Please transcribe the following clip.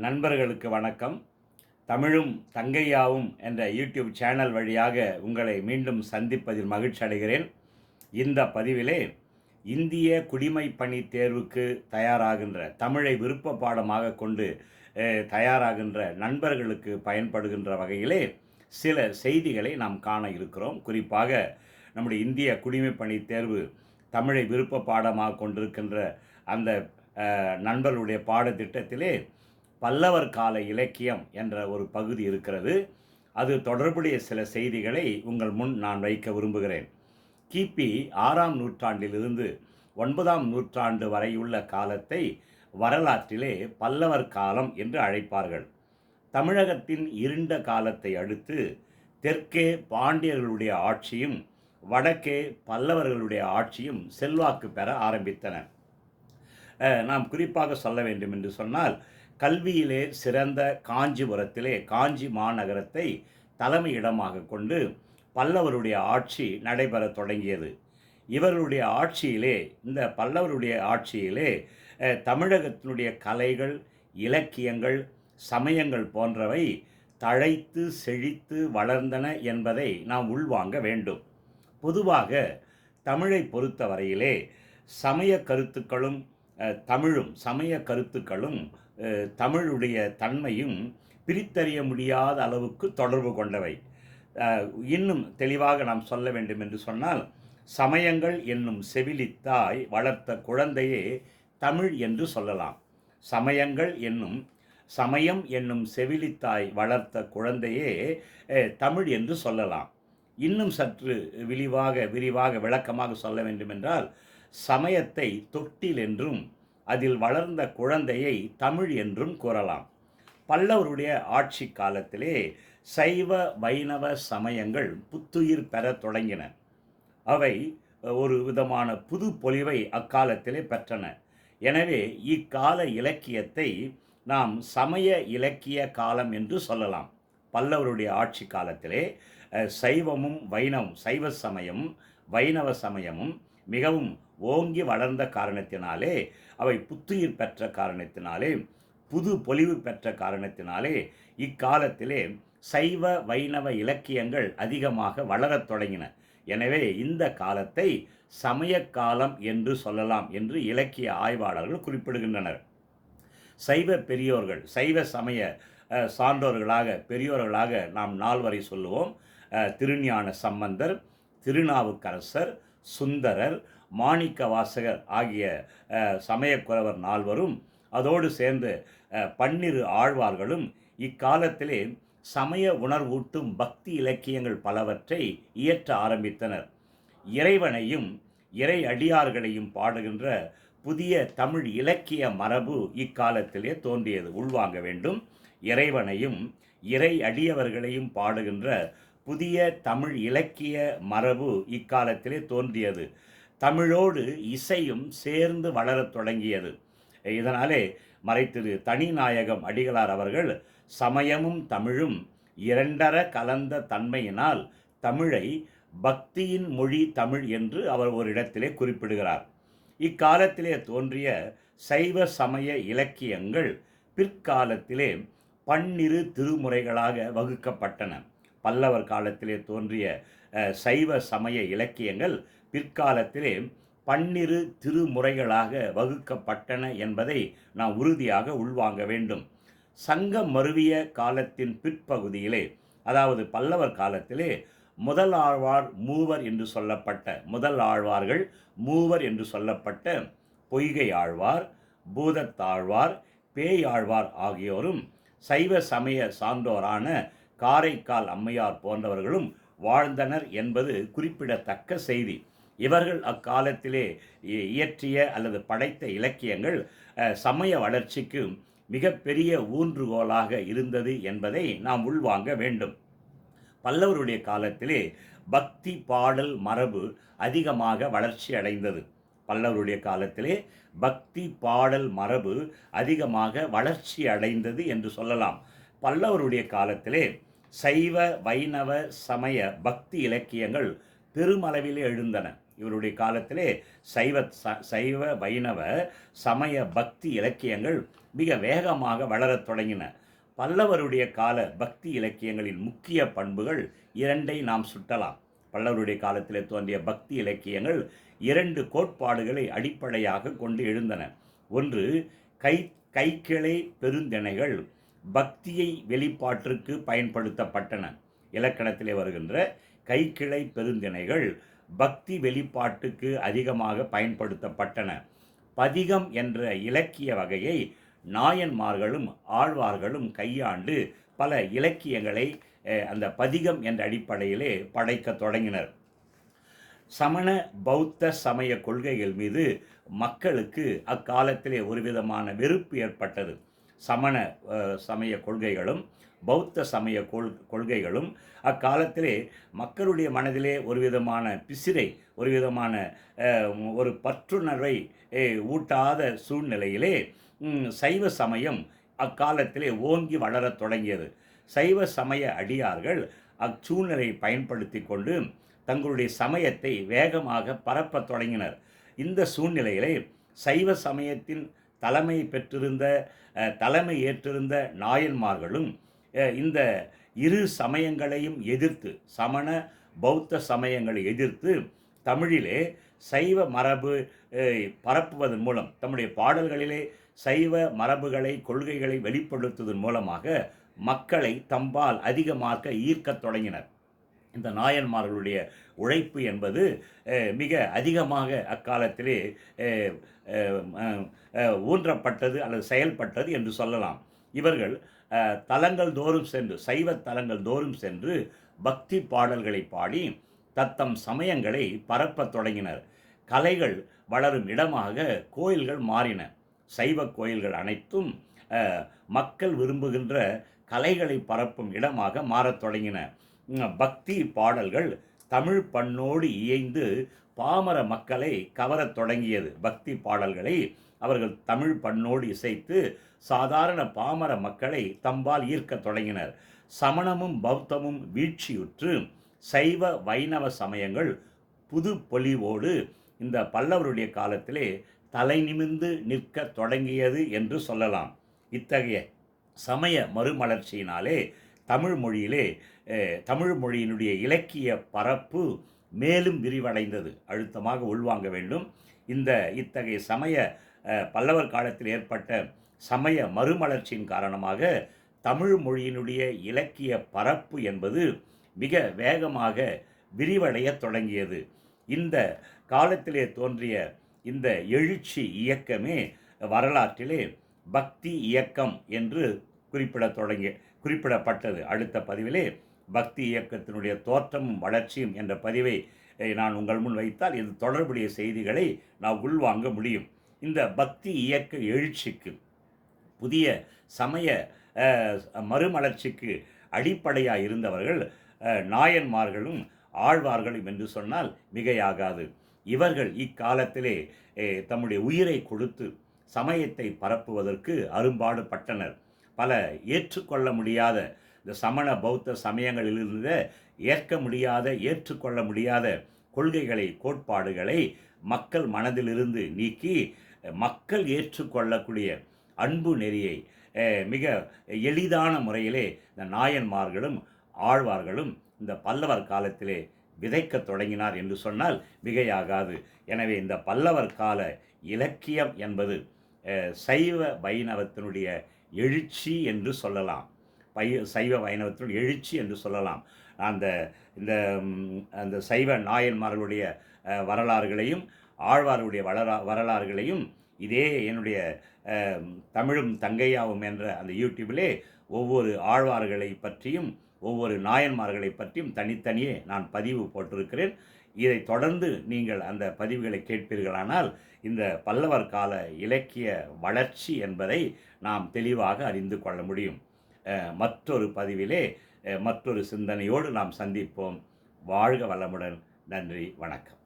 நண்பர்களுக்கு வணக்கம். தமிழும் தங்கையாவும் என்ற யூடியூப் சேனல் வழியாக உங்களை மீண்டும் சந்திப்பதில் மகிழ்ச்சி அடைகிறேன். இந்த பதிவிலே இந்திய குடிமை பணி தேர்வுக்கு தயாராகின்ற தமிழை விருப்ப பாடமாக கொண்டு தயாராகின்ற நண்பர்களுக்கு பயன்படுகின்ற வகையிலே சில செய்திகளை நாம் காண இருக்கிறோம். குறிப்பாக நம்முடைய இந்திய குடிமை பணி தேர்வு தமிழை விருப்ப பாடமாக கொண்டிருக்கின்ற அந்த நண்பர்களுடைய பாடத்திட்டத்திலே பல்லவர் கால இலக்கியம் என்ற ஒரு பகுதி இருக்கிறது. அது தொடர்புடைய சில செய்திகளை உங்கள் முன் நான் வைக்க விரும்புகிறேன். கிபி ஆறாம் நூற்றாண்டிலிருந்து ஒன்பதாம் நூற்றாண்டு வரையுள்ள காலத்தை வரலாற்றிலே பல்லவர் காலம் என்று அழைப்பார்கள். தமிழகத்தின் இருண்ட காலத்தை அடுத்து தெற்கே பாண்டியர்களுடைய ஆட்சியும் வடக்கே பல்லவர்களுடைய ஆட்சியும் செல்வாக்கு பெற ஆரம்பித்தன. நாம் குறிப்பாக சொல்ல வேண்டும் என்று சொன்னால் கல்வியிலே சிறந்த காஞ்சிபுரத்திலே காஞ்சி மாநகரத்தை தலைமையிடமாக கொண்டு பல்லவருடைய ஆட்சி நடைபெறத் தொடங்கியது. இவருடைய ஆட்சியிலே இந்த பல்லவருடைய ஆட்சியிலே தமிழகத்தினுடைய கலைகள் இலக்கியங்கள் சமயங்கள் போன்றவை தழைத்து செழித்து வளர்ந்தன என்பதை நாம் உள்வாங்க வேண்டும். பொதுவாக தமிழை பொறுத்தவரையிலே சமய கருத்துக்களும் தமிழும் சமய கருத்துக்களும் தமிழுடைய தன்மையும் பிரித்தறிய முடியாத அளவுக்கு தொடர்பு கொண்டவை. இன்னும் தெளிவாக நாம் சொல்ல வேண்டும் என்று சொன்னால் சமயங்கள் என்னும் செவிலித்தாய் வளர்த்த குழந்தையே தமிழ் என்று சொல்லலாம். சமயங்கள் என்னும் சமயம் என்னும் செவிலித்தாய் வளர்த்த குழந்தையே தமிழ் என்று சொல்லலாம். இன்னும் சற்று விரிவாக விரிவாக விளக்கமாக சொல்ல வேண்டுமென்றால் சமயத்தை தொட்டில் என்றும் அதில் வளர்ந்த குழந்தையை தமிழ் என்றும் கூறலாம். பல்லவருடைய ஆட்சி காலத்திலே சைவ வைணவ சமயங்கள் புத்துயிர் பெறத் தொடங்கின. அவை ஒரு விதமான புது பொலிவை அக்காலத்திலே பெற்றன. எனவே இக்கால இலக்கியத்தை நாம் சமய இலக்கிய காலம் என்று சொல்லலாம். பல்லவருடைய ஆட்சி காலத்திலே சைவமும் வைணவம் சைவ சமயம் வைணவ சமயமும் மிகவும் ஓங்கி வளர்ந்த காரணத்தினாலே அவை புத்துயிர் பெற்ற காரணத்தினாலே புது பொலிவு பெற்ற காரணத்தினாலே இக்காலத்திலே சைவ வைணவ இலக்கியங்கள் அதிகமாக வளரத் தொடங்கின. எனவே இந்த காலத்தை சமய காலம் என்று சொல்லலாம் என்று இலக்கிய ஆய்வாளர்கள் குறிப்பிடுகின்றனர். சைவ பெரியோர்கள் சைவ சமய சான்றோர்களாக பெரியோர்களாக நாம் நால்வரை சொல்லுவோம். திருஞான சம்பந்தர் திருநாவுக்கரசர் சுந்தரர் மாணிக்க வாசகர் ஆகிய சமயக்குறவர் நால்வரும் அதோடு சேர்ந்து பன்னிரு ஆழ்வார்களும் இக்காலத்திலே சமய உணர்வூட்டும் பக்தி இலக்கியங்கள் பலவற்றை இயற்ற ஆரம்பித்தனர். இறைவனையும் இறை அடியார்களையும் பாடுகின்ற புதிய தமிழ் இலக்கிய மரபு இக்காலத்திலே தோன்றியது. உள்வாங்க வேண்டும். இறைவனையும் இறை அடியவர்களையும் பாடுகின்ற புதிய தமிழ் இலக்கிய மரபு இக்காலத்திலே தோன்றியது. தமிழோடு இசையும் சேர்ந்து வளரத் தொடங்கியது. இதனாலே மறைத்திரு தனிநாயகம் அடிகளார் அவர்கள் சமயமும் தமிழும் இரண்டர கலந்த தன்மையினால் தமிழை பக்தியின் மொழி தமிழ் என்று அவர் ஒரு இடத்திலே குறிப்பிடுகிறார். இக்காலத்திலே தோன்றிய சைவ சமய இலக்கியங்கள் பிற்காலத்திலே பன்னிரு திருமுறைகளாக வகுக்கப்பட்டன. பல்லவர் காலத்திலே தோன்றிய சைவ சமய இலக்கியங்கள் பிற்காலத்திலே பன்னிரு திருமுறைகளாக வகுக்கப்பட்டன என்பதை நாம் உறுதியாக உள்வாங்க வேண்டும். சங்கம் மருவிய காலத்தின் பிற்பகுதியிலே அதாவது பல்லவர் காலத்திலே முதல் ஆழ்வார் மூவர் என்று சொல்லப்பட்ட முதல் ஆழ்வார்கள் மூவர் என்று சொல்லப்பட்ட பொய்கை ஆழ்வார் பூதத்தாழ்வார் பேயாழ்வார் ஆகியோரும் சைவ சமய சான்றோரான காரைக்கால் அம்மையார் போன்றவர்களும் வாழ்ந்தனர் என்பது குறிப்பிடத்தக்க செய்தி. இவர்கள் அக்காலத்திலே இ- இயற்றிய அல்லது படைத்த இலக்கியங்கள் சமய வளர்ச்சிக்கு மிகப்பெரிய ஊன்றுகோலாக இருந்தது என்பதை நாம் உள்வாங்க வேண்டும். பல்லவருடைய காலத்திலே பக்தி பாடல் மரபு அதிகமாக வளர்ச்சி அடைந்தது. பல்லவருடைய காலத்திலே பக்தி பாடல் மரபு அதிகமாக வளர்ச்சி அடைந்தது என்று சொல்லலாம். பல்லவருடைய காலத்திலே சைவ வைணவ சமய பக்தி இலக்கியங்கள் பெருமளவிலே எழுந்தன. இவருடைய காலத்திலே சைவ ச- சைவ வைணவ சமய பக்தி இலக்கியங்கள் மிக வேகமாக வளரத் தொடங்கின. பல்லவருடைய கால பக்தி இலக்கியங்களின் முக்கிய பண்புகள் இரண்டை நாம் சுட்டலாம். பல்லவருடைய காலத்தில் தோன்றிய பக்தி இலக்கியங்கள் இரண்டு கோட்பாடுகளை அடிப்படையாக கொண்டு எழுந்தன. ஒன்று கை கைக்கிளை பெருந்திணைகள் பக்தியை வெளிப்பாட்டிற்கு பயன்படுத்தப்பட்டன. இலக்கணத்திலே வருகின்ற கைக்கிளை பெருந்திணைகள் பக்தி வெளிப்பாட்டுக்கு அதிகமாக பயன்படுத்தப்பட்டன. பதிகம் என்ற இலக்கிய வகையை நாயன்மார்களும் ஆழ்வார்களும் கையாண்டு பல இலக்கியங்களை அந்த பதிகம் என்ற அடிப்படையிலே படைக்க தொடங்கினர். சமண பௌத்த சமய கொள்கைகள் மீது மக்களுக்கு அக்காலத்திலே ஒரு விதமான வெறுப்பு ஏற்பட்டது. சமண சமய கொள்கைகளும் பௌத்த சமய கொள் கொள்கைகளும் அக்காலத்திலே மக்களுடைய மனதிலே ஒரு விதமான பிசிரை ஒரு விதமான ஒரு பற்றுணர்வை ஊட்டாத சூழ்நிலையிலே சைவ சமயம் அக்காலத்திலே ஓங்கி வளரத் தொடங்கியது. சைவ சமய அடியார்கள் அச்சூழ்நிலையை பயன்படுத்தி கொண்டு தங்களுடைய சமயத்தை வேகமாக பரப்பத் தொடங்கினர். இந்த சூழ்நிலையிலே சைவ சமயத்தின் தலைமை பெற்றிருந்த தலைமை ஏற்றிருந்த நாயன்மார்களும் இந்த இரு சமயங்களையும் எதிர்த்து சமண பௌத்த சமயங்களை எதிர்த்து தமிழிலே சைவ மரபு பரப்புவதன் மூலம் தம்முடைய பாடல்களிலே சைவ மரபுகளை கொள்கைகளை வெளிப்படுத்துவதன் மூலமாக மக்களை தம்பால் அதிகமாக ஈர்க்கத் தொடங்கினர். இந்த நாயன்மார்களுடைய உழைப்பு என்பது மிக அதிகமாக அக்காலத்திலே ஊன்றப்பட்டது அல்லது செயல்பட்டது என்று சொல்லலாம். இவர்கள் தலங்கள் தோறும் சென்று சைவ தலங்கள் தோறும் சென்று பக்தி பாடல்களை பாடி தத்தம் சமயங்களை பரப்பத் தொடங்கினர். கலைகள் வளரும் இடமாக கோயில்கள் மாறின. சைவ கோயில்கள் அனைத்தும் மக்கள் விரும்புகின்ற கலைகளை பரப்பும் இடமாக மாறத் தொடங்கின. பக்தி பாடல்கள் தமிழ் பண்ணோடு இயைந்து பாமர மக்களை கவரத் தொடங்கியது. பக்தி பாடல்களை அவர்கள் தமிழ் பண்ணோடு இசைத்து சாதாரண பாமர மக்களை தம்பால் ஈர்க்கத் தொடங்கினர். சமணமும் பௌத்தமும் வீழ்ச்சியுற்று சைவ வைணவ சமயங்கள் புது பொலிவோடு இந்த பல்லவருடைய காலத்திலே தலை நிமிர்ந்து நிற்க தொடங்கியது என்று சொல்லலாம். இத்தகைய சமய மறுமலர்ச்சியினாலே தமிழ் மொழியிலே தமிழ் மொழியினுடைய இலக்கிய பரப்பு மேலும் விரிவடைந்தது. அழுத்தமாக உள்வாங்க வேண்டும். இந்த இத்தகைய சமய பல்லவர் காலத்தில் ஏற்பட்ட சமய மறுமலர்ச்சியின் காரணமாக தமிழ் மொழியினுடைய இலக்கிய பரப்பு என்பது மிக வேகமாக விரிவடைய தொடங்கியது. இந்த காலத்திலே தோன்றிய இந்த எழுச்சி இயக்கமே வரலாற்றிலே பக்தி இயக்கம் என்று குறிப்பிட தொடங்கிய குறிப்பிடப்பட்டது. அடுத்த பதிவிலே பக்தி இயக்கத்தினுடைய தோற்றமும் வளர்ச்சியும் என்ற பதிவை நான் உங்கள் முன் வைத்தால் இது தொடர்புடைய செய்திகளை நான் உள்வாங்க முடியும். இந்த பக்தி இயக்க எழுச்சிக்கு புதிய சமய மறுமலர்ச்சிக்கு அடிப்படையாக இருந்தவர்கள் நாயன்மார்களும் ஆழ்வார்களும் என்று சொன்னால் மிகையாகாது. இவர்கள் இக்காலத்திலே தம்முடைய உயிரை கொடுத்து சமயத்தை பரப்புவதற்கு அரும்பாடு பட்டனர் பல ஏற்றுக்கொள்ள முடியாத இந்த சமண பௌத்த சமயங்களிலிருந்து ஏற்க முடியாத ஏற்றுக்கொள்ள முடியாத கொள்கைகளை கோட்பாடுகளை மக்கள் மனதிலிருந்து நீக்கி மக்கள் ஏற்றுக்கொள்ளக்கூடிய அன்பு நெறியை மிக எளிதான முறையிலே இந்த நாயன்மார்களும் ஆழ்வார்களும் இந்த பல்லவர் காலத்திலே விதைக்க தொடங்கினார் என்று சொன்னால் மிகையாகாது. எனவே இந்த பல்லவர் கால இலக்கியம் என்பது சைவ வைணவத்தினுடைய எழுச்சி என்று சொல்லலாம். பைய சைவ வைணவத்தில் எழுச்சி என்று சொல்லலாம். அந்த இந்த அந்த சைவ நாயன்மார்களுடைய வரலாறுகளையும் ஆழ்வாருடைய வளரா வரலாறுகளையும் இதே என்னுடைய தமிழும் தங்கையாவும் என்ற அந்த யூடியூபிலே ஒவ்வொரு ஆழ்வார்களை பற்றியும் ஒவ்வொரு நாயன்மார்களை பற்றியும் தனித்தனியே நான் பதிவு போட்டிருக்கிறேன். இதை தொடர்ந்து நீங்கள் அந்த பதிவுகளை கேட்பீர்களானால் இந்த பல்லவர் கால இலக்கிய வளர்ச்சி என்பதை நாம் தெளிவாக அறிந்து கொள்ள முடியும். மற்றொரு பதிவிலே மற்றொரு சிந்தனையோடு நாம் சந்திப்போம். வாழ்க வளமுடன். நன்றி. வணக்கம்.